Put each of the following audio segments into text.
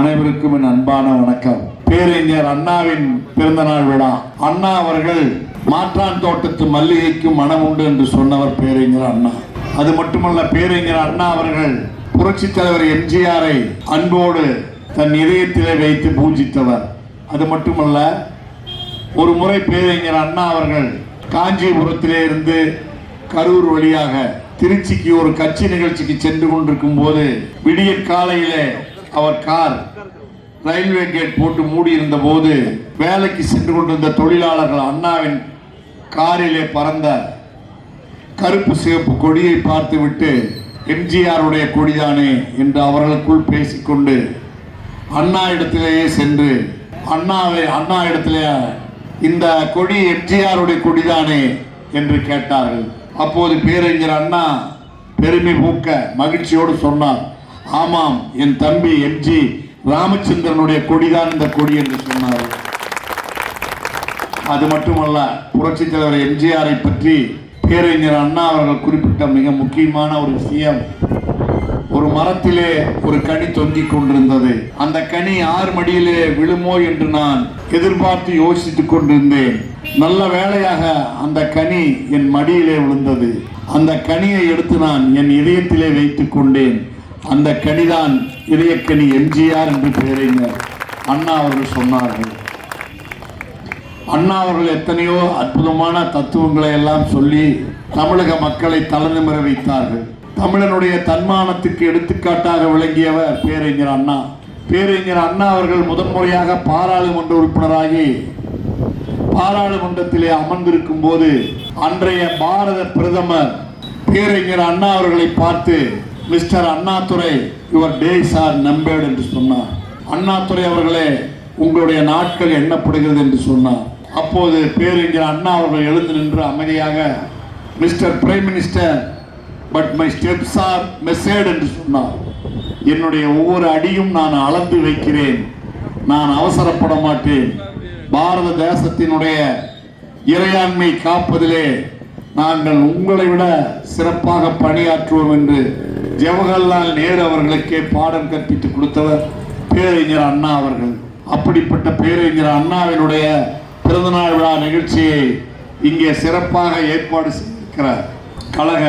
அனைவருக்கும் என் அன்பான வணக்கம். பேரறிஞர் அண்ணாவின் பிறந்தநாள் விழா. அண்ணா அவர்கள் மாற்றான் தோட்டத்து மல்லிகைக்கு மனம் உண்டு என்று சொன்னவர் பேரறிஞர் அண்ணா. அது மட்டுமல்ல பேரறிஞர் அண்ணா அவர்கள் புரட்சித் தலைவர் எம்ஜிஆரை அன்போடு தன் இதயத்திலே வைத்து பூஜித்தவர். அது மட்டுமல்ல ஒரு முறை பேரறிஞர் அண்ணா அவர்கள் காஞ்சிபுரத்திலே இருந்து கரூர் வழியாக திருச்சிக்கு ஒரு கட்சி நிகழ்ச்சிக்கு சென்று கொண்டிருக்கும் போது விடிய காலையிலே அவர் கார் ரயில்வே கேட் போட்டு மூடி இருந்த போது வேலைக்கு சென்று கொண்டிருந்த தொழிலாளர்கள் அண்ணாவின் காரிலே பறந்த கருப்பு சிவப்பு கொடியை பார்த்துவிட்டு எம்ஜிஆருடைய கொடிதானே என்று அவர்களுக்குள் பேசிக்கொண்டு அண்ணா இடத்திலேயே சென்று அண்ணாவை அண்ணா இடத்துல இந்த கொடி எம்ஜிஆருடைய கொடிதானே என்று கேட்டார்கள். அப்போது பேரறிஞர் அண்ணா பெருமை பூக்க மகிழ்ச்சியோடு சொன்னார். ஆமாம் என் தம்பி எம்ஜி ராமச்சந்திரனுடைய கொடிதான் இந்த கொடி என்று சொன்னார். அது மட்டுமல்ல புரட்சி தலைவர் எம்ஜிஆரை பற்றி பேரறிஞர் அண்ணா அவர்கள் குறிப்பிட்ட மிக முக்கியமான ஒரு விஷயம். ஒரு மரத்திலே ஒரு கனி தொங்கிக் கொண்டிருந்தது. அந்த கனி ஆறு மடியிலே விழுமோ என்று நான் எதிர்பார்த்து யோசித்துக் கொண்டிருந்தேன். நல்ல வேளையாக அந்த கனி என் மடியிலே விழுந்தது. அந்த கனியை எடுத்து நான் என் இதயத்திலே வைத்துக் கொண்டேன். அந்த கனிதான் இதயக்கனி எம்ஜிஆர் என்று பேரைஞர் அண்ணா அவர்கள் சொன்னார்கள். அண்ணா அவர்கள் எத்தனையோ அற்புதமான தத்துவங்களை எல்லாம் சொல்லி தமிழக மக்களை தலைநிமிர வைத்தார்கள். தமிழனுடைய தன்மானத்துக்கு எடுத்துக்காட்டாக விளங்கியவர் பேரறிஞர் அண்ணா. பேரறிஞர் அண்ணா அவர்கள் முதன்முறையாக பாராளுமன்ற உறுப்பினராகி பாராளுமன்றத்திலே அமர்ந்திருக்கும் போது அன்றைய பாரத பிரதமர் பேரறிஞர் அண்ணா அவர்களை பார்த்து mister Annadurai your days are numbered என்று சொன்னார். அண்ணாதுரை அவர்களே உங்களுடைய நாட்கள் எண்ணப்படுகிறது என்று சொன்னார். அப்போது பேரறிஞர் அண்ணா அவர்கள் எழுந்து நின்று அமைதியாக mister prime minister but my steps are measured என்று சொன்னார். என்னுடைய ஒவ்வொரு அடியும் நான் அளந்து வைக்கிறேன். நான் அவசரப்பட மாட்டேன். பாரத தேசத்தினுடைய இறையாண்மை காப்பதிலே நாங்கள் உங்களை விட சிறப்பாக பணியாற்றுவோம் என்று ஜவஹர்லால் நேரு அவர்களுக்கே பாடம் கற்பித்து கொடுத்தவர் பேரறிஞர் அண்ணா அவர்கள். அப்படிப்பட்ட பேரறிஞர் அண்ணாவினுடைய பிறந்தநாள் விழா நிகழ்ச்சியை இங்கே சிறப்பாக ஏற்பாடு செய்திருக்கிற கழக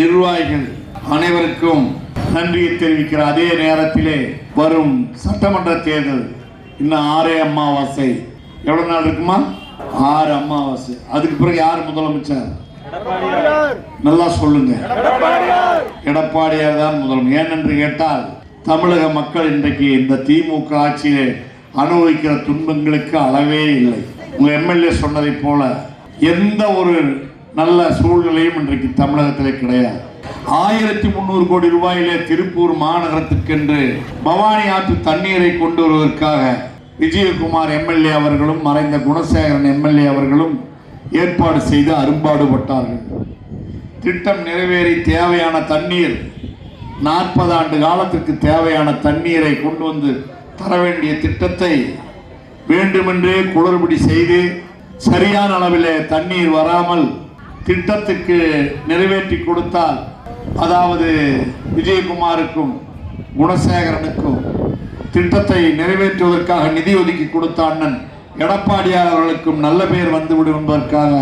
நிர்வாகிகள் அனைவருக்கும் நன்றியை தெரிவிக்கிற அதே நேரத்திலே வரும் சட்டமன்ற தேர்தல் இன்னும் ஆறே அமாவாசை. எவ்வளோ நாள் இருக்குமா? ஆறு அமாவாசை. அதுக்கு பிறகு யார் முதலமைச்சர்? நல்லா சொல்லுங்க. எடப்பாடியார் தான் முதலமைச்சர் ஏனென்று கேட்டால் தமிழக மக்கள் இன்றைக்கு இந்த திமுக ஆட்சியிலே அனுபவிக்கிற துன்பங்களுக்கு அளவே இல்லை. உங்கள் எம்எல்ஏ சொன்னதை போல எந்த ஒரு நல்ல சூழ்நிலையும் இன்றைக்கு தமிழகத்திலே கிடையாது. ஆயிரத்தி முந்நூறு கோடி ரூபாயிலே திருப்பூர் மாநகரத்துக்கென்று பவானி ஆற்று தண்ணீரை கொண்டு வருவதற்காக விஜயகுமார் எம்எல்ஏ அவர்களும் மறைந்த குணசேகரன் எம்எல்ஏ அவர்களும் ஏற்பாடு செய்து அரும்பாடுபட்டார்கள். திட்டம் நிறைவேறி தேவையான தண்ணீர் நாற்பது ஆண்டு காலத்திற்கு தேவையான தண்ணீரை கொண்டு வந்து தர வேண்டிய திட்டத்தை வேண்டுமென்றே குளறுபடி செய்து சரியான அளவிலே தண்ணீர் வராமல் திட்டத்துக்கு நிறைவேற்றி கொடுத்தால் அதாவது விஜயகுமாருக்கும் குணசேகரனுக்கும் திட்டத்தை நிறைவேற்றுவதற்காக நிதி ஒதுக்கி கொடுத்த அண்ணன் எடப்பாடியார் அவர்களுக்கும் நல்ல பேர் வந்துவிடும் என்பதற்காக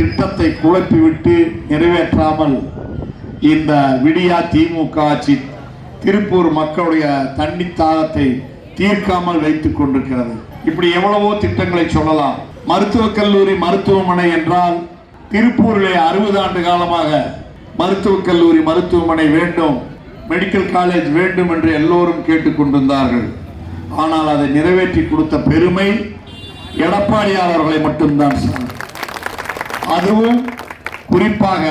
திட்டத்தை குழப்பிவிட்டு நிறைவேற்றாமல் இந்த விடியா திமுக ஆட்சி திருப்பூர் மக்களுடைய தண்ணி தாகத்தை தீர்க்காமல் வைத்துக் கொண்டிருக்கிறது. இப்படி எவ்வளவோ திட்டங்களை சொல்லலாம். மருத்துவக் கல்லூரி மருத்துவமனை என்றால் திருப்பூரிலே அறுபது ஆண்டு காலமாக மருத்துவக் கல்லூரி மருத்துவமனை வேண்டும் மெடிக்கல் காலேஜ் வேண்டும் என்று எல்லோரும் கேட்டுக்கொண்டிருந்தார்கள் ஆனால் அதை நிறைவேற்றி கொடுத்த பெருமை எடப்பாடியார் அவர்களை மட்டும்தான் சார். அதுவும் குறிப்பாக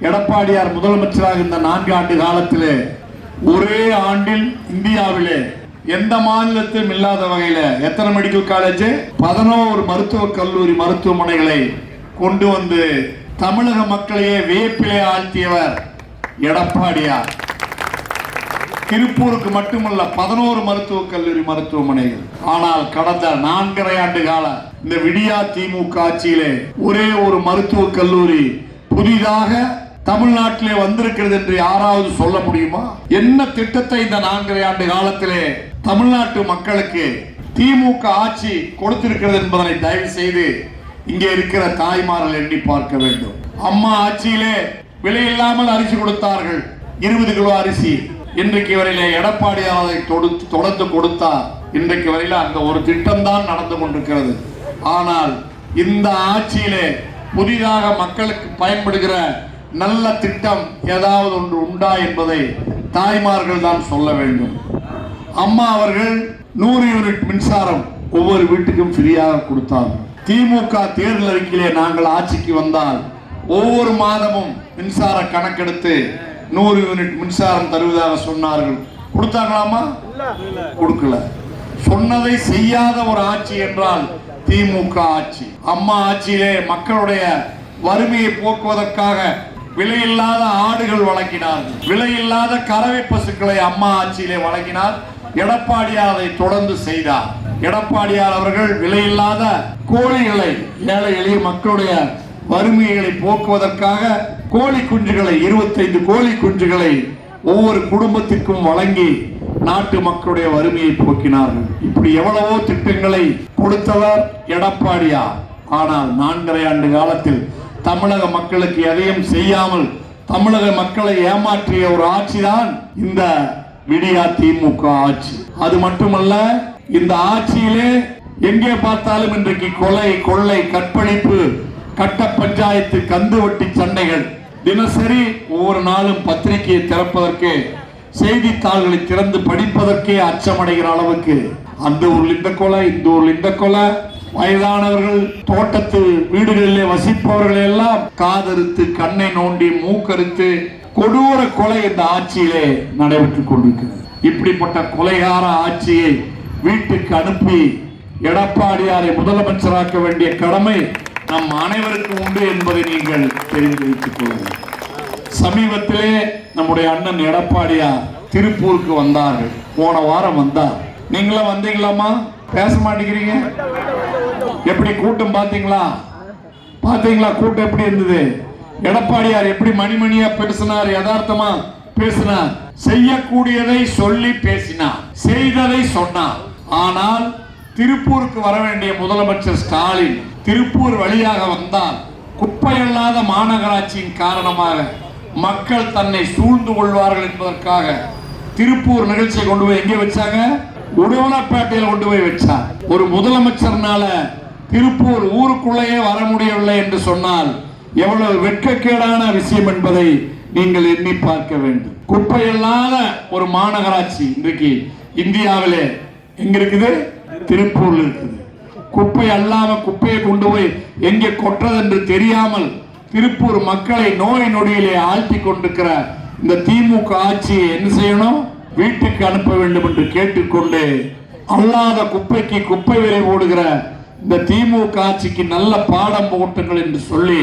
எடப்பாடியார் முதலமைச்சராக இந்த நான்கு ஆண்டு காலத்திலே ஒரே ஆண்டில் இந்தியாவிலே எந்த மாநிலத்திலும் இல்லாத வகையில் எத்தனை மெடிக்கல் காலேஜ் பதினோரு மருத்துவக் கல்லூரி மருத்துவமனைகளை கொண்டு வந்து தமிழக மக்களையே வியப்பிலே ஆழ்த்தியவர் எடப்பாடியார். திருப்பூருக்கு மட்டுமல்ல பதினோரு மருத்துவக் கல்லூரி மருத்துவமனைகள் ஆனால் கடந்த நான்கரை ஆண்டு கால இந்த விடியா திமுக ஆட்சியிலே ஒரே ஒரு மருத்துவக் கல்லூரி புதிதாக தமிழ்நாட்டிலே வந்திருக்கிறது என்று யாராவது சொல்ல முடியுமா? என்ன திட்டத்தை இந்த நான்கரை ஆண்டு காலத்திலே தமிழ்நாட்டு மக்களுக்கு திமுக ஆட்சி கொடுத்திருக்கிறது என்பதனை தயவு செய்து இங்கே இருக்கிற தாய்மார்கள் எண்ணி பார்க்க வேண்டும். அம்மா ஆட்சியிலே விலை இல்லாமல் அரிசி கொடுத்தார்கள். இருபது கிலோ அரிசி இன்றைக்கு வரையிலே எடப்பாடியார் அதை தொடர்ந்து கொடுத்தார். இன்றைக்கு வரையில அந்த ஒரு திட்டம் தான் நடந்து கொண்டிருக்கிறது. ஆனால் இந்த ஆட்சியிலே புதிதாக மக்களுக்கு பயன்படுகிற நல்ல திட்டம் ஏதாவது ஒன்று உண்டா என்பதை தாய்மார்கள் தான் சொல்ல வேண்டும். அம்மா அவர்கள் நூறு யூனிட் மின்சாரம் ஒவ்வொரு வீட்டுக்கும் ஃப்ரீயாக கொடுத்தார். திமுக தேர்தல் அறிக்கையிலே நாங்கள் ஆட்சிக்கு வந்தால் ஒவ்வொரு மாதமும் மின்சார கணக்கெடுத்து நூறு யூனிட் மின்சாரம் தருவதாக சொன்னார்கள். கொடுத்தாங்களாமா கொடுக்கல. சொன்னதை செய்யாத ஒரு ஆட்சி என்றால் திமுக ஆட்சி. அம்மா ஆட்சியிலே மக்களுடைய வறுமையை போக்குவதற்காக விலையில்லாத ஆடுகள் வழங்கினார்கள் விலையில்லாத கறவை பசுக்களை அம்மா ஆட்சியிலே வழங்கினார். எடப்பாடியார் அதை தொடர்ந்து செய்தார். எடப்பாடியார் அவர்கள் விலையில்லாத கோழிகளை ஏழை எளிய மக்களுடைய வறுமைகளை போக்குவதற்காக கோழி குஞ்சுகளை இருபத்தைந்து கோழி குஞ்சுகளை ஒவ்வொரு குடும்பத்திற்கும் வழங்கி நாட்டு மக்களுடைய வறுமையை போக்கினார்கள் இப்படி எவ்வளவோ திட்டங்களை கொடுத்தவர் எடப்பாடியார். ஆனால் நான்கரை ஆண்டு காலத்தில் தமிழக மக்களுக்கு எதையும் செய்யாமல் தமிழக மக்களை ஏமாற்றிய ஒரு ஆட்சிதான் இந்த விடியா திமுக ஆட்சி. அது மட்டுமல்ல இந்த ஆட்சியிலே எங்கே பார்த்தாலும் இன்றைக்கு கொலை கொள்ளை கற்பழிப்பு கட்ட பஞ்சாயத்து கந்து வட்டி சண்டைகள் தினசரி ஒவ்வொரு நாளும் பத்திரிகையை திறப்பதற்கு செய்தித்தாள்களை திறந்து படிப்பதற்கே அச்சமடைகிற அளவுக்கு அந்த ஊரில் இந்த கொலை இந்த ஊரில் இந்த கொலை. வயதானவர்கள் தோட்டத்து வீடுகளிலே வசிப்பவர்கள் எல்லாம் காதறுத்து கண்ணை நோண்டி மூக்கறுத்து கொடூர கொலை இந்த ஆட்சியிலே நடைபெற்றுக் கொண்டிருக்கிறது. இப்படிப்பட்ட கொலைகார ஆட்சியை வீட்டுக்கு அனுப்பி எடப்பாடியாரை முதலமைச்சராக்க வேண்டிய கடமை நம் அனைவருக்கும் உண்டு என்பதை நீங்கள் தெரிந்து வைத்துக் கொள்ளுங்கள். சமீபத்திலே நம்முடைய அண்ணன் எடப்பாடியார் திருப்பூருக்கு வந்தார்கள் போன வாரம் வந்தார். நீங்களும் வந்தீங்களாமா பேச மாட்டேங்கிறீங்க? எப்படி கூட்டம் பார்த்தீங்களா? பார்த்தீங்களா? கூட்டம் எப்படி இருந்தது? எடப்பாடியார் எப்படி மணிமணியா பேசினார் யதார்த்தமா பேசினார்? செய்யக்கூடியதை சொல்லி பேசினார். செய்ததை சொன்னார். ஆனால் திருப்பூருக்கு வர வேண்டிய முதலமைச்சர் ஸ்டாலின் திருப்பூர் வழியாக வந்தால் குப்பையல்லாத மாநகராட்சியின் காரணமாக மக்கள் தன்னை சூழ்ந்து கொள்வார்கள் என்பதற்காக திருப்பூர் நிகழ்ச்சியை கொண்டு போய் எங்கே வச்சாங்க? உடவனப்பேட்டையில் கொண்டு போய் வச்சார் ஒரு முதலமைச்சர்னால திருப்பூர் ஊருக்குள்ளேயே வர முடியவில்லை என்று சொன்னால் எவ்வளவு வெட்கக்கேடான விஷயம் என்பதை நீங்கள் எண்ணி பார்க்க வேண்டும். குப்பை இல்லாத ஒரு மாநகராட்சி இன்றைக்கு இந்தியாவிலே எங்க இருக்குது திருப்பூர்ல இருக்குது. குப்பை அல்லாம குப்பையை கொண்டு போய் எங்கே கொட்டுறது என்று தெரியாமல் திருப்பூர் மக்களை நோய் நொடியிலே ஆழ்த்தி கொண்டிருக்கிற இந்த திமுக ஆட்சியை என்ன செய்யணும்? வீட்டுக்கு அனுப்ப வேண்டும் என்று கேட்டுக்கொண்டு அல்லாத குப்பைக்கு குப்பை விலை ஓடுகிற இந்த திமுக ஆட்சிக்கு நல்ல பாடம் போட்டுங்கள் என்று சொல்லி